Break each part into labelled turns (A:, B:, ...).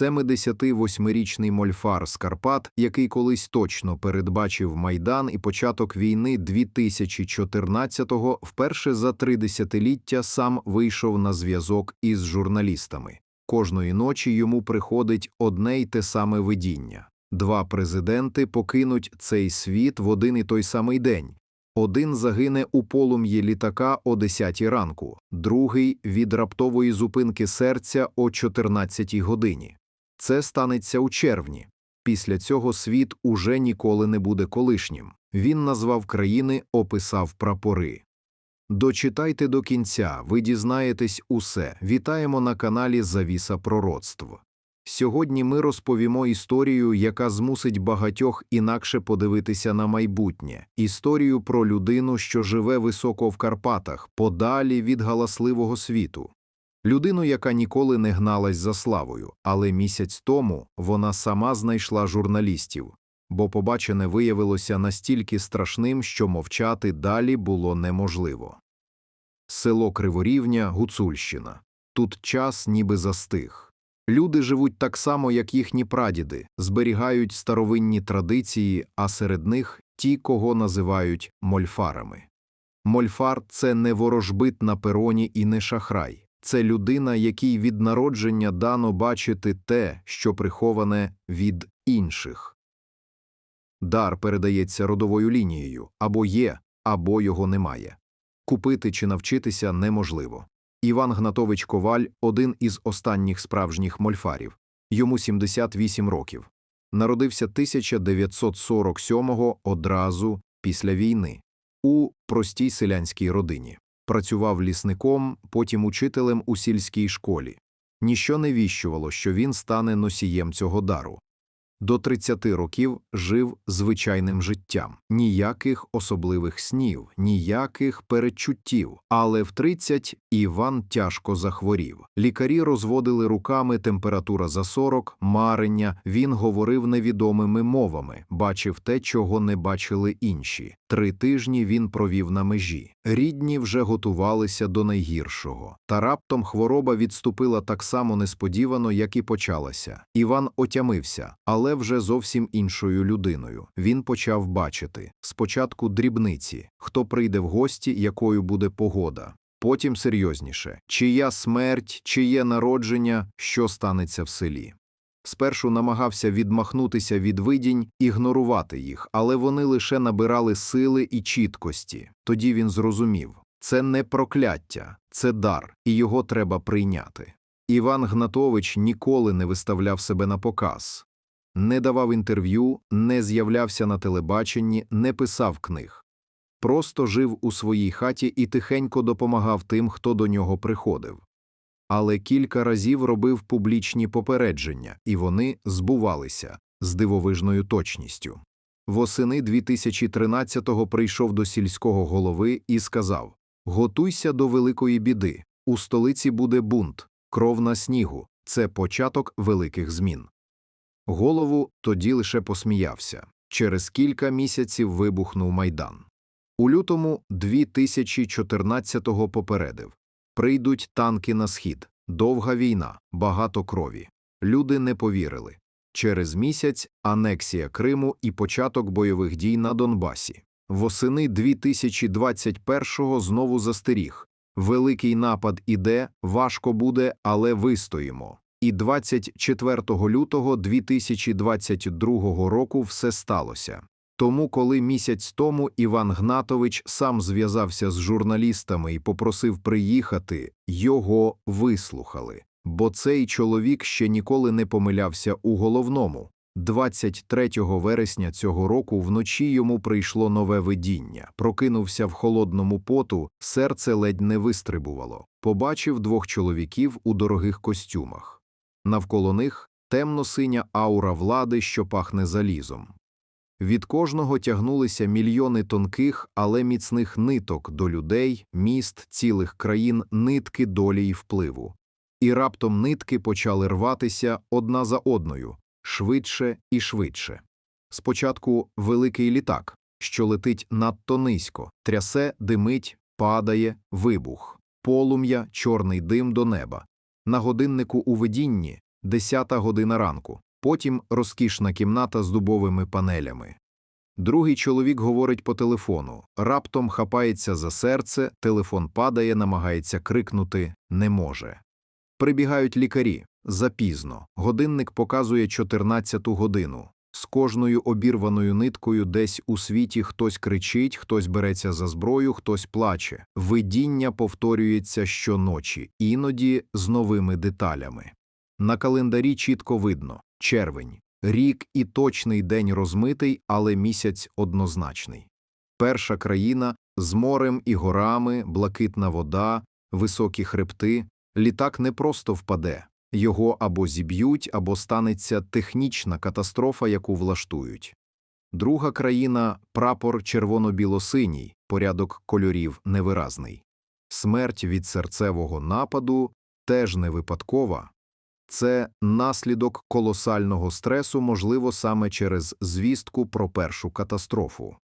A: 78-річний мольфар з Карпат, який колись точно передбачив Майдан і початок війни 2014-го, вперше за три десятиліття сам вийшов на зв'язок із журналістами. Кожної ночі йому приходить одне й те саме видіння. Два президенти покинуть цей світ в один і той самий день. Один загине у полум'ї літака о 10 ранку, другий – від раптової зупинки серця о 14 годині. Це станеться у червні. Після цього світ уже ніколи не буде колишнім. Він назвав країни, описав прапори. Дочитайте до кінця, ви дізнаєтесь усе. Вітаємо на каналі Завіса пророцтв. Сьогодні ми розповімо історію, яка змусить багатьох інакше подивитися на майбутнє, історію про людину, що живе високо в Карпатах, подалі від галасливого світу. Людину, яка ніколи не гналась за славою, але місяць тому вона сама знайшла журналістів, бо побачене виявилося настільки страшним, що мовчати далі було неможливо. Село Криворівня, Гуцульщина. Тут час ніби застиг. Люди живуть так само, як їхні прадіди, зберігають старовинні традиції, а серед них ті, кого називають мольфарами. Мольфар – це не ворожбит на пероні і не шахрай. Це людина, якій від народження дано бачити те, що приховане від інших. Дар передається родовою лінією або є, або його немає. Купити чи навчитися неможливо. Іван Гнатович Коваль – один із останніх справжніх мольфарів. Йому 78 років. Народився 1947-го одразу після війни у простій селянській родині. Працював лісником, потім учителем у сільській школі. Ніщо не віщувало, що він стане носієм цього дару. До 30 років жив звичайним життям, ніяких особливих снів, ніяких передчуттів. Але в 30 Іван тяжко захворів. Лікарі розводили руками температура за 40, марення. Він говорив невідомими мовами, бачив те, чого не бачили інші. Три тижні він провів на межі. Рідні вже готувалися до найгіршого. Та раптом хвороба відступила так само несподівано, як і почалася. Іван отямився, але вже зовсім іншою людиною. Він почав бачити спочатку дрібниці, хто прийде в гості, якою буде погода. Потім серйозніше чия смерть, чиє народження, що станеться в селі. Спершу намагався відмахнутися від видінь, ігнорувати їх, але вони лише набирали сили і чіткості. Тоді він зрозумів це не прокляття, це дар, і його треба прийняти. Іван Гнатович ніколи не виставляв себе на показ, не давав інтерв'ю, не з'являвся на телебаченні, не писав книг. Просто жив у своїй хаті і тихенько допомагав тим, хто до нього приходив але кілька разів робив публічні попередження, і вони збувалися з дивовижною точністю. Восени 2013-го прийшов до сільського голови і сказав Готуйся до великої біди. У столиці буде бунт, кров на снігу, це початок великих змін. Голову тоді лише посміявся. Через кілька місяців вибухнув майдан. У лютому 2014-го попередив Прийдуть танки на схід, довга війна, багато крові. Люди не повірили. Через місяць анексія Криму і початок бойових дій на Донбасі. Восени 2021-го знову застеріг. Великий напад іде, важко буде, але вистоїмо. І 24 лютого 2022 року все сталося. Тому, коли місяць тому Іван Гнатович сам зв'язався з журналістами і попросив приїхати, його вислухали, бо цей чоловік ще ніколи не помилявся у головному. 23 вересня цього року вночі йому прийшло нове видіння, прокинувся в холодному поту, серце ледь не вистрибувало, побачив двох чоловіків у дорогих костюмах. Навколо них темно-синя аура влади, що пахне залізом. Від кожного тягнулися мільйони тонких, але міцних ниток до людей, міст, цілих країн, нитки долі й впливу. І раптом нитки почали рватися одна за одною, швидше і швидше. Спочатку великий літак, що летить надто низько, трясе, димить, падає, вибух, полум'я, чорний дим до неба. На годиннику у видінні десята година ранку, потім розкішна кімната з дубовими панелями. Другий чоловік говорить по телефону, раптом хапається за серце, телефон падає, намагається крикнути «не може». Прибігають лікарі. Запізно. Годинник показує 14-ту годину. З кожною обірваною ниткою десь у світі хтось кричить, хтось береться за зброю, хтось плаче. Видіння повторюється щоночі, іноді з новими деталями. На календарі чітко видно – червень. Рік і точний день розмитий, але місяць однозначний. Перша країна з морем і горами, блакитна вода, високі хребти. Літак не просто впаде. Його або зіб'ють, або станеться технічна катастрофа, яку влаштують. Друга країна – прапор червоно-біло-синій, порядок кольорів невиразний. Смерть від серцевого нападу теж не випадкова. Це наслідок колосального стресу, можливо, саме через звістку про першу катастрофу.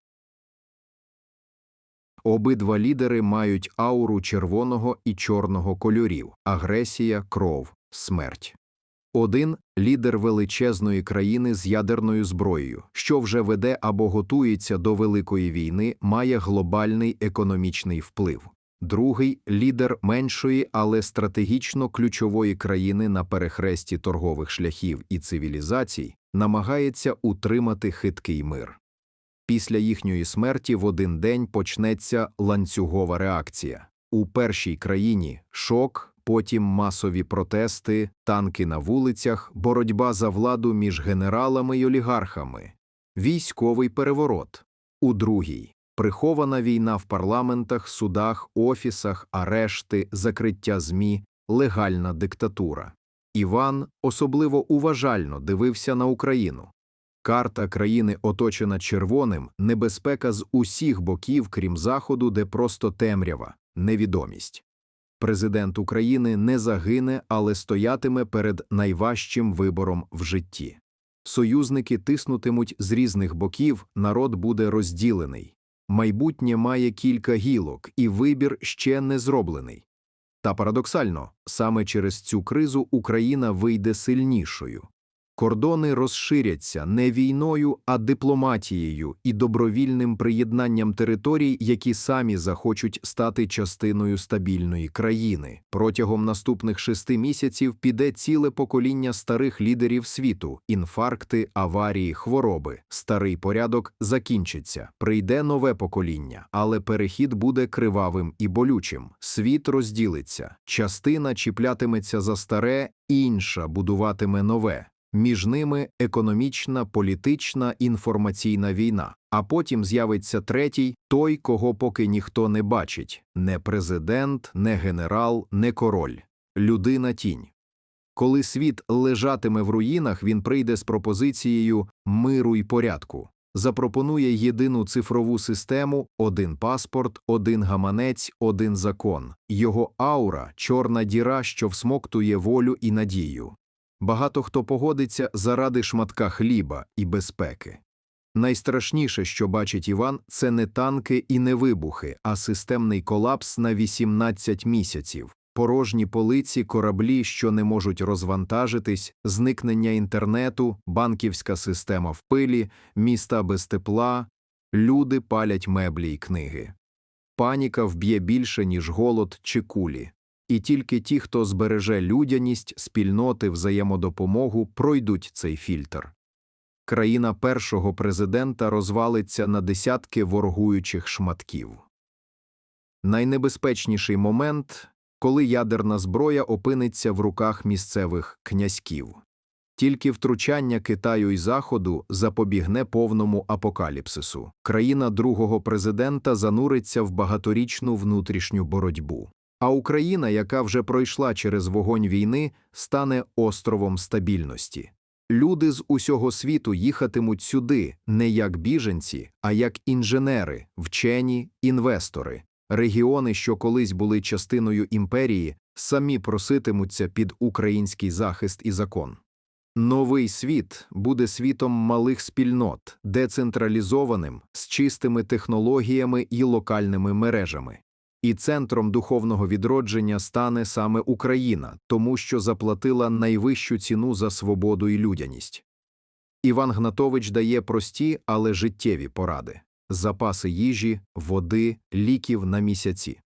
A: Обидва лідери мають ауру червоного і чорного кольорів – агресія, кров, смерть. Один – лідер величезної країни з ядерною зброєю, що вже веде або готується до Великої війни, має глобальний економічний вплив. Другий – лідер меншої, але стратегічно ключової країни на перехресті торгових шляхів і цивілізацій, намагається утримати хиткий мир. Після їхньої смерті в один день почнеться ланцюгова реакція. У першій країні – шок, потім масові протести, танки на вулицях, боротьба за владу між генералами й олігархами, військовий переворот. У другій – прихована війна в парламентах, судах, офісах, арешти, закриття ЗМІ, легальна диктатура. Іван особливо уважально дивився на Україну. Карта країни оточена червоним, небезпека з усіх боків, крім Заходу, де просто темрява, невідомість. Президент України не загине, але стоятиме перед найважчим вибором в житті. Союзники тиснутимуть з різних боків, народ буде розділений. Майбутнє має кілька гілок, і вибір ще не зроблений. Та парадоксально, саме через цю кризу Україна вийде сильнішою. Кордони розширяться не війною, а дипломатією і добровільним приєднанням територій, які самі захочуть стати частиною стабільної країни. Протягом наступних шести місяців піде ціле покоління старих лідерів світу: інфаркти, аварії, хвороби. Старий порядок закінчиться. Прийде нове покоління, але перехід буде кривавим і болючим. Світ розділиться, частина чіплятиметься за старе, інша будуватиме нове. Між ними економічна, політична, інформаційна війна. А потім з'явиться третій той, кого поки ніхто не бачить не президент, не генерал, не король людина тінь. Коли світ лежатиме в руїнах, він прийде з пропозицією миру й порядку, запропонує єдину цифрову систему, один паспорт, один гаманець, один закон. Його аура чорна діра, що всмоктує волю і надію. Багато хто погодиться заради шматка хліба і безпеки. Найстрашніше, що бачить Іван, це не танки і не вибухи, а системний колапс на 18 місяців, порожні полиці, кораблі, що не можуть розвантажитись, зникнення інтернету, банківська система в пилі, міста без тепла, люди палять меблі й книги. Паніка вб'є більше, ніж голод чи кулі. І тільки ті, хто збереже людяність, спільноти, взаємодопомогу, пройдуть цей фільтр. Країна першого президента розвалиться на десятки ворогуючих шматків. Найнебезпечніший момент коли ядерна зброя опиниться в руках місцевих князьків. Тільки втручання Китаю і Заходу запобігне повному апокаліпсису. Країна другого президента зануриться в багаторічну внутрішню боротьбу. А Україна, яка вже пройшла через вогонь війни, стане островом стабільності. Люди з усього світу їхатимуть сюди не як біженці, а як інженери, вчені, інвестори. Регіони, що колись були частиною імперії, самі проситимуться під український захист і закон. Новий світ буде світом малих спільнот, децентралізованим, з чистими технологіями і локальними мережами. І центром духовного відродження стане саме Україна, тому що заплатила найвищу ціну за свободу і людяність. Іван Гнатович дає прості, але життєві поради запаси їжі, води, ліків на місяці,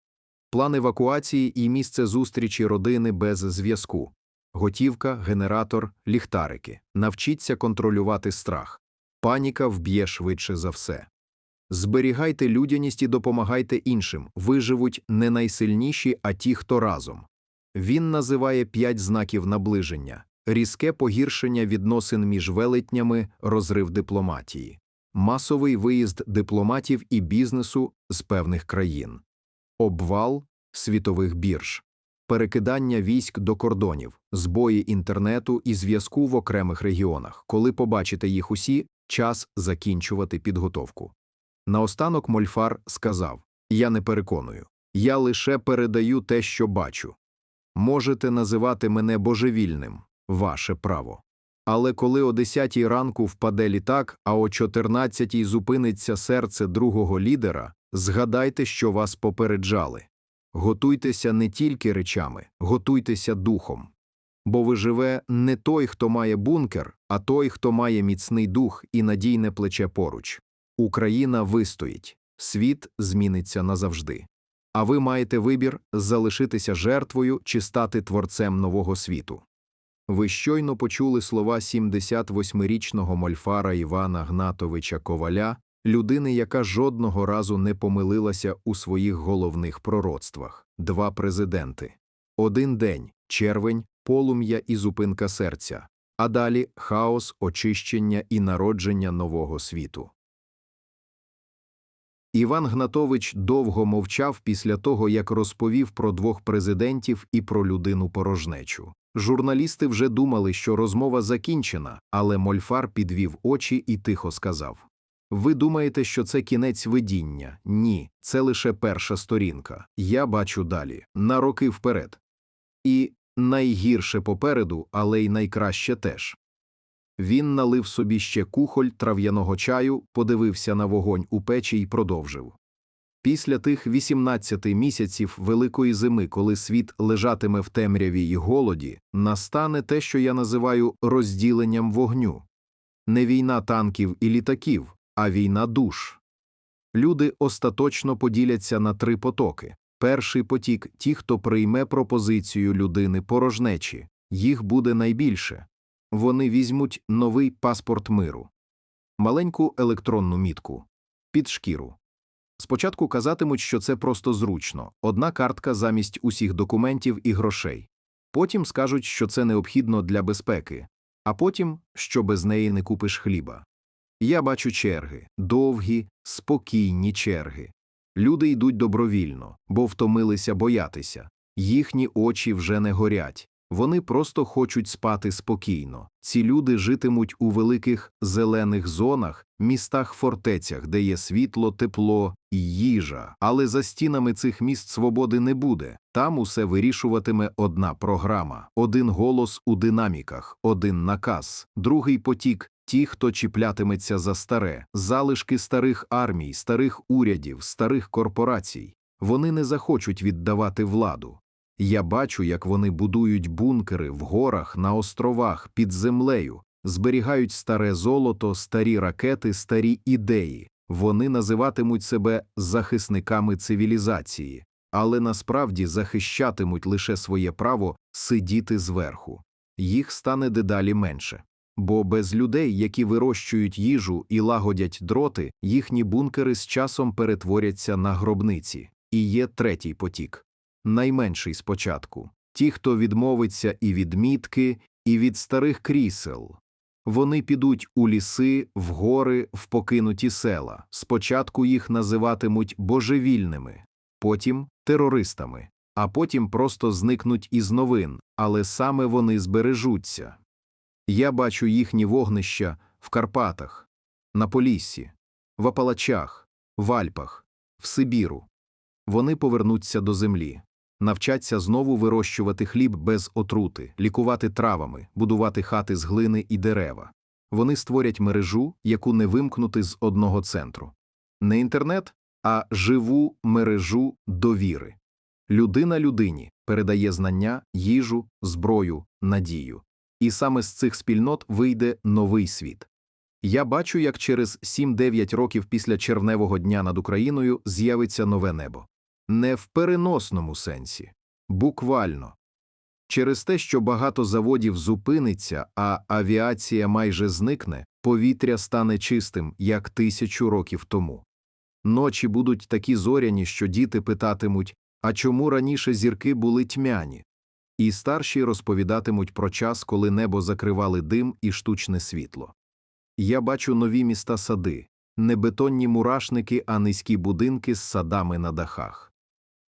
A: план евакуації і місце зустрічі родини без зв'язку, готівка, генератор, ліхтарики. Навчіться контролювати страх. Паніка вб'є швидше за все. Зберігайте людяність і допомагайте іншим. Виживуть не найсильніші, а ті, хто разом. Він називає п'ять знаків наближення різке погіршення відносин між велетнями, розрив дипломатії, масовий виїзд дипломатів і бізнесу з певних країн, обвал світових бірж, перекидання військ до кордонів, збої інтернету і зв'язку в окремих регіонах. Коли побачите їх усі, час закінчувати підготовку. Наостанок Мольфар сказав Я не переконую, я лише передаю те, що бачу. Можете називати мене божевільним, ваше право. Але коли о 10 ранку впаде літак, а о 14 зупиниться серце другого лідера, згадайте, що вас попереджали. Готуйтеся не тільки речами, готуйтеся духом. Бо виживе не той, хто має бункер, а той, хто має міцний дух і надійне плече поруч. Україна вистоїть, світ зміниться назавжди. А ви маєте вибір залишитися жертвою чи стати творцем нового світу. Ви щойно почули слова 78-річного мольфара Івана Гнатовича Коваля, людини, яка жодного разу не помилилася у своїх головних пророцтвах два президенти. Один день червень, полум'я і зупинка серця, а далі хаос, очищення і народження нового світу. Іван Гнатович довго мовчав після того, як розповів про двох президентів і про людину порожнечу. Журналісти вже думали, що розмова закінчена, але Мольфар підвів очі і тихо сказав Ви думаєте, що це кінець видіння? Ні, це лише перша сторінка. Я бачу далі, на роки вперед. І найгірше попереду, але й найкраще теж. Він налив собі ще кухоль трав'яного чаю, подивився на вогонь у печі і продовжив. Після тих 18 місяців великої зими, коли світ лежатиме в темряві й голоді, настане те, що я називаю розділенням вогню. Не війна танків і літаків, а війна душ. Люди остаточно поділяться на три потоки. Перший потік ті, хто прийме пропозицію людини порожнечі, їх буде найбільше. Вони візьмуть новий паспорт миру, маленьку електронну мітку під шкіру. Спочатку казатимуть, що це просто зручно одна картка замість усіх документів і грошей. Потім скажуть, що це необхідно для безпеки, а потім, що без неї не купиш хліба. Я бачу черги довгі, спокійні черги. Люди йдуть добровільно, бо втомилися боятися, їхні очі вже не горять. Вони просто хочуть спати спокійно. Ці люди житимуть у великих зелених зонах, містах фортецях, де є світло, тепло і їжа. Але за стінами цих міст свободи не буде. Там усе вирішуватиме одна програма, один голос у динаміках, один наказ, другий потік. Ті, хто чіплятиметься за старе, залишки старих армій, старих урядів, старих корпорацій, вони не захочуть віддавати владу. Я бачу, як вони будують бункери в горах, на островах, під землею, зберігають старе золото, старі ракети, старі ідеї. Вони називатимуть себе захисниками цивілізації, але насправді захищатимуть лише своє право сидіти зверху. Їх стане дедалі менше. Бо без людей, які вирощують їжу і лагодять дроти, їхні бункери з часом перетворяться на гробниці. І є третій потік найменший спочатку ті, хто відмовиться і від мітки, і від старих крісел. Вони підуть у ліси, в гори, в покинуті села. Спочатку їх називатимуть божевільними, потім терористами, а потім просто зникнуть із новин, але саме вони збережуться. Я бачу їхні вогнища в Карпатах, на Поліссі, в Апалачах, в Альпах, в Сибіру. Вони повернуться до землі навчаться знову вирощувати хліб без отрути, лікувати травами, будувати хати з глини і дерева. Вони створять мережу, яку не вимкнути з одного центру. Не інтернет, а живу мережу довіри. Людина людині передає знання, їжу, зброю, надію. І саме з цих спільнот вийде новий світ. Я бачу, як через 7-9 років після червневого дня над Україною з'явиться нове небо. Не в переносному сенсі, буквально. Через те, що багато заводів зупиниться, а авіація майже зникне, повітря стане чистим, як тисячу років тому. Ночі будуть такі зоряні, що діти питатимуть, а чому раніше зірки були тьмяні? І старші розповідатимуть про час, коли небо закривали дим і штучне світло. Я бачу нові міста сади, не бетонні мурашники, а низькі будинки з садами на дахах,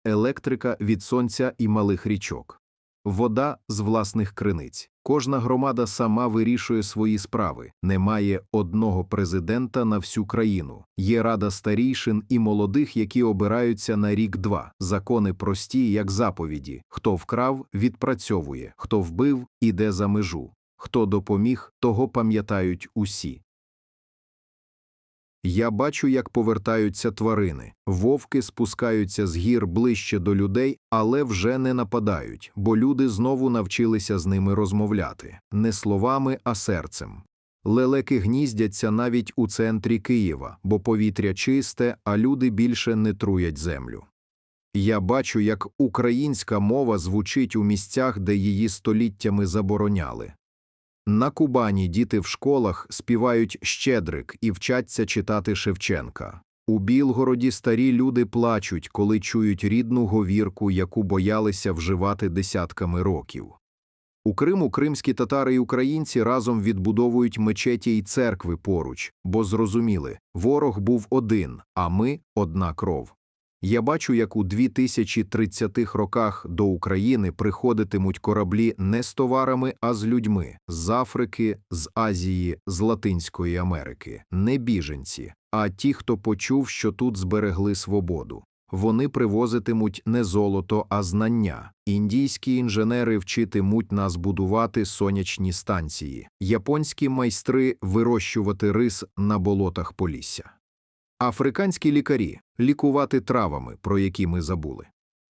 A: електрика від сонця і малих річок, вода з власних криниць. Кожна громада сама вирішує свої справи. Немає одного президента на всю країну. Є рада старійшин і молодих, які обираються на рік-два. Закони прості, як заповіді: хто вкрав, відпрацьовує, хто вбив, іде за межу. Хто допоміг, того пам'ятають усі. Я бачу, як повертаються тварини. Вовки спускаються з гір ближче до людей, але вже не нападають, бо люди знову навчилися з ними розмовляти не словами, а серцем. Лелеки гніздяться навіть у центрі Києва, бо повітря чисте, а люди більше не труять землю. Я бачу, як українська мова звучить у місцях, де її століттями забороняли. На Кубані діти в школах співають щедрик і вчаться читати Шевченка. У Білгороді старі люди плачуть, коли чують рідну говірку, яку боялися вживати десятками років. У Криму кримські татари і українці разом відбудовують мечеті й церкви поруч, бо зрозуміли ворог був один, а ми одна кров. Я бачу, як у 2030-х роках до України приходитимуть кораблі не з товарами, а з людьми з Африки, з Азії, з Латинської Америки, не біженці, а ті, хто почув, що тут зберегли свободу. Вони привозитимуть не золото, а знання. Індійські інженери вчитимуть нас будувати сонячні станції, японські майстри вирощувати рис на болотах Полісся. Африканські лікарі лікувати травами, про які ми забули.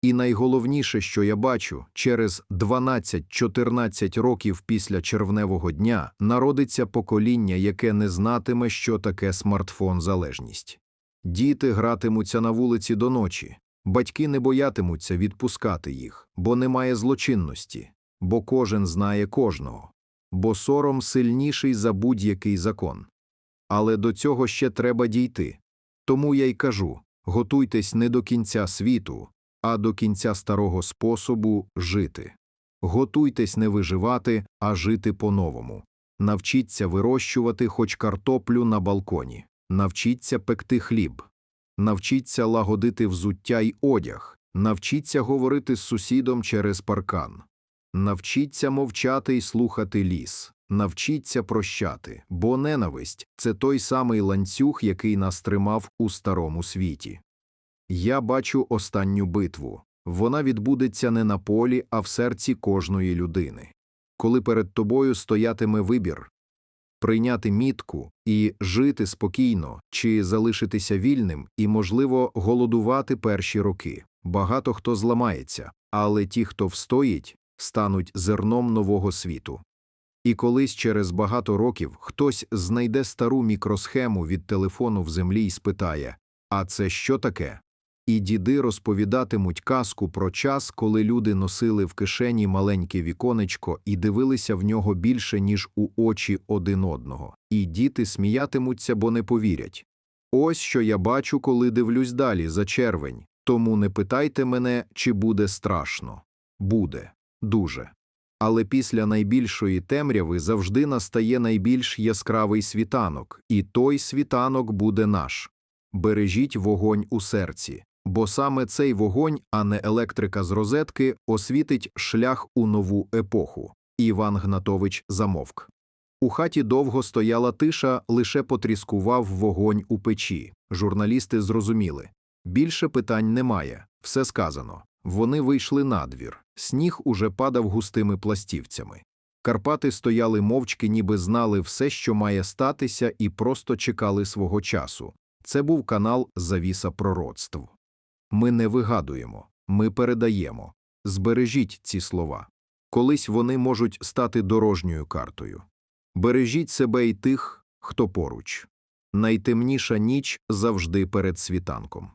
A: І найголовніше, що я бачу, через 12-14 років після червневого дня народиться покоління, яке не знатиме, що таке смартфон-залежність. Діти гратимуться на вулиці до ночі, батьки не боятимуться відпускати їх, бо немає злочинності, бо кожен знає кожного, бо сором сильніший за будь-який закон. Але до цього ще треба дійти. Тому я й кажу готуйтесь не до кінця світу, а до кінця старого способу жити. Готуйтесь не виживати, а жити по-новому. Навчіться вирощувати хоч картоплю на балконі, навчіться пекти хліб, навчіться лагодити взуття й одяг, навчіться говорити з сусідом через паркан, навчіться мовчати й слухати ліс. Навчіться прощати, бо ненависть це той самий ланцюг, який нас тримав у старому світі. Я бачу останню битву вона відбудеться не на полі, а в серці кожної людини. Коли перед тобою стоятиме вибір прийняти мітку і жити спокійно, чи залишитися вільним і, можливо, голодувати перші роки. Багато хто зламається, але ті, хто встоїть, стануть зерном нового світу. І колись через багато років хтось знайде стару мікросхему від телефону в землі і спитає А це що таке? І діди розповідатимуть казку про час, коли люди носили в кишені маленьке віконечко і дивилися в нього більше, ніж у очі один одного, і діти сміятимуться, бо не повірять. Ось що я бачу, коли дивлюсь далі за червень. Тому не питайте мене, чи буде страшно. Буде. Дуже. Але після найбільшої темряви завжди настає найбільш яскравий світанок, і той світанок буде наш. Бережіть вогонь у серці, бо саме цей вогонь, а не електрика з розетки, освітить шлях у нову епоху. Іван Гнатович замовк. У хаті довго стояла тиша, лише потріскував вогонь у печі. Журналісти зрозуміли більше питань немає, все сказано. Вони вийшли надвір, сніг уже падав густими пластівцями. Карпати стояли мовчки, ніби знали все, що має статися, і просто чекали свого часу. Це був канал Завіса пророцтв. Ми не вигадуємо, ми передаємо. Збережіть ці слова. Колись вони можуть стати дорожньою картою. Бережіть себе і тих, хто поруч. Найтемніша ніч завжди перед світанком.